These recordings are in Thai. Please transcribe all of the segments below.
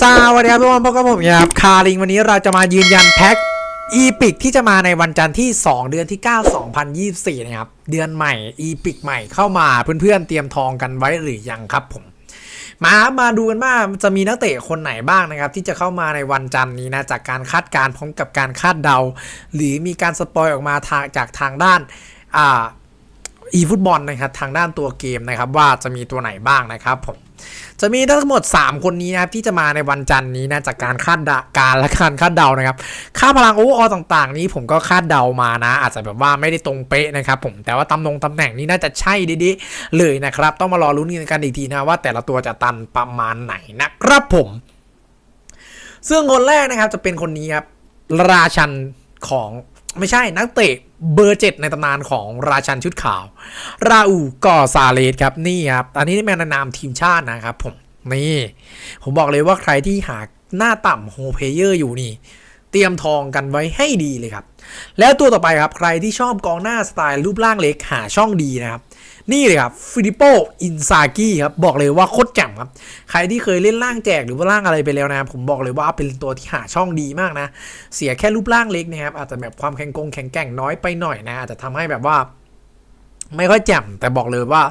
สวัสดีครับทุกคนพบกับผมครับคาริงวันนี้เราจะมายืนยันแพ็คอีพิกที่จะมาในวันจันทร์ที่ 2 เดือนที่ 9 2024 นะครับ เดือนใหม่อีพิกใหม่เข้ามาเพื่อนๆเตรียมทองกันไว้หรือยังครับผม มามาดูกันว่าจะมีนักเตะคนไหนบ้างนะครับ ที่จะเข้ามาในวันจันทร์นี้นะ จากการคาดการณ์พร้อมกับการคาดเดา หรือมีการสปอยออกมาทางจากทางด้านอ่าอีฟุตบอลนะครับทางด้านตัวเกมนะครับว่าจะมีตัวไหนบ้างนะครับผม จะมีทั้งหมด 3 คนนี้นะครับที่จะมาในวันจันทร์นี้นะจากการคาดดการและการคาดเดานะครับ ค่าพลังโอเวอร์อต่างๆ นี้ผมก็คาดเดามานะ อาจจะแบบว่าไม่ได้ตรงเป๊ะนะครับผมแต่ว่าตำแหน่งตำแหน่งนี้น่าจะใช่ดีๆเลยนะครับ ต้องมารอลุ้นกันอีกทีนะว่าแต่ละตัวจะตันประมาณไหนนะครับผม ซึ่งคนแรกนะครับจะเป็นคนนี้ครับราชันของไม่ใช่นักเตะ เบอร์เจ็ดในตำนานของราชันชุดขาว ราอูกอซาเลสครับนี่ครับอันนี้แม่นนามทีมชาตินะครับผมนี่ ผมบอกเลยว่าใครที่หาหน้าต่ำโฮเพเยอร์อยู่นี่ เตรียมทองกันไว้ให้ดีเลยครับ แล้วตัวต่อไปครับใครที่ชอบกองหน้าสไตล์รูปร่างเล็กหาช่องดีนะครับ นี่เลยครับฟิลิปโปอินซากิครับบอกเลยว่าโคตรแจ่มครับ ใครที่เคยเล่นล่างแจกหรือว่าล่างอะไรไปแล้วนะ ผมบอกเลยว่าเป็นตัวที่หาช่องดีมากนะ เสียแค่รูปร่างเล็กนะครับ อาจจะแบบความแข็งกงแข็งแกร่งน้อยไปหน่อยนะอาจจะทำให้แบบว่าไม่ค่อยแจ่มแต่บอกเลยว่า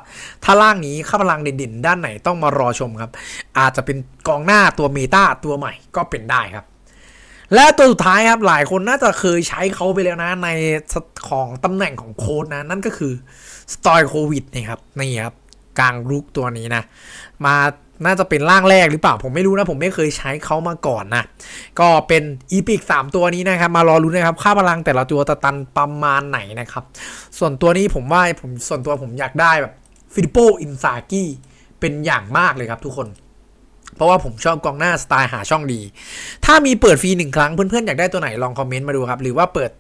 ถ้าล่างนี้ค่าพลังเด่นๆด้านไหนต้องมารอชมครับ อาจจะเป็นกองหน้าตัวเมตาตัวใหม่ก็เป็นได้ครับ และตัวสุดท้ายครับหลายคนน่าจะเคยใช้เขาไปแล้วนะในของตำแหน่งของโค้ดนะ นั่นก็คือสตอยโควิดนะครับนี่ครับกลางรุกตัวนี้นะ มาน่าจะเป็นร่างแรกหรือเปล่า ผมไม่รู้นะ ผมไม่เคยใช้เขามาก่อนนะ ก็เป็นอีพิก3ตัวนี้นะครับ มารอรู้นนะครับ ค่าพลังแต่ละตัวตะตันประมาณไหนนะครับ ส่วนตัวนี้ผมว่าผมส่วนตัวผมอยากได้แบบฟิลิปโปอินซากิเป็นอย่างมากเลยครับทุกคน เพราะว่าผมชอบกองหน้าสไตล์หาช่องดี ถ้ามีเปิดฟรีหนึ่งครั้งเพื่อนๆอยากได้ตัวไหนลองคอมเมนต์มาดูครับ หรือว่าเปิด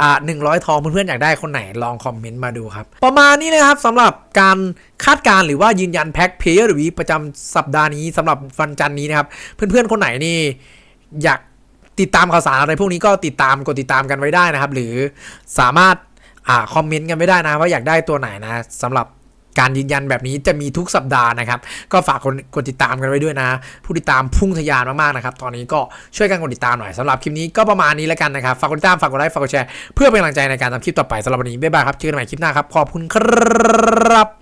อ่าหนึ่งร้อยทองเพื่อนๆอยากได้คนไหนลองคอมเมนต์มาดูครับ ประมาณนี้นะครับสำหรับการคาดการณ์หรือว่ายืนยันแพ็คเพย์หรือวีประจำสัปดาห์นี้สำหรับวันจันทร์นี้นะครับ เพื่อนๆคนไหนนี่อยากติดตามข่าวสารอะไรพวกนี้ก็ติดตามกดติดตามกันไว้ได้นะครับ หรือสามารถอ่าคอมเมนต์กันไว้ได้นะว่าอยากได้ตัวไหนนะสำหรับ การยืนยันแบบนี้จะมีทุกสัปดาห์นะครับ ก็ฝากคนกดติดตามกันไว้ด้วยนะ ผู้ติดตามพุ่งทะยานมากๆนะครับ ตอนนี้ก็ช่วยกันกดติดตามหน่อยสำหรับคลิปนี้ก็ประมาณนี้แล้วกันนะครับ ฝากกดติดตาม ฝากกดไลค์ ฝากกดแชร์ เพื่อเป็นกำลังใจในการทำคลิปต่อไปสำหรับวันนี้ บ๊ายบายครับ เจอกันใหม่คลิปหน้าครับ ขอบคุณครับ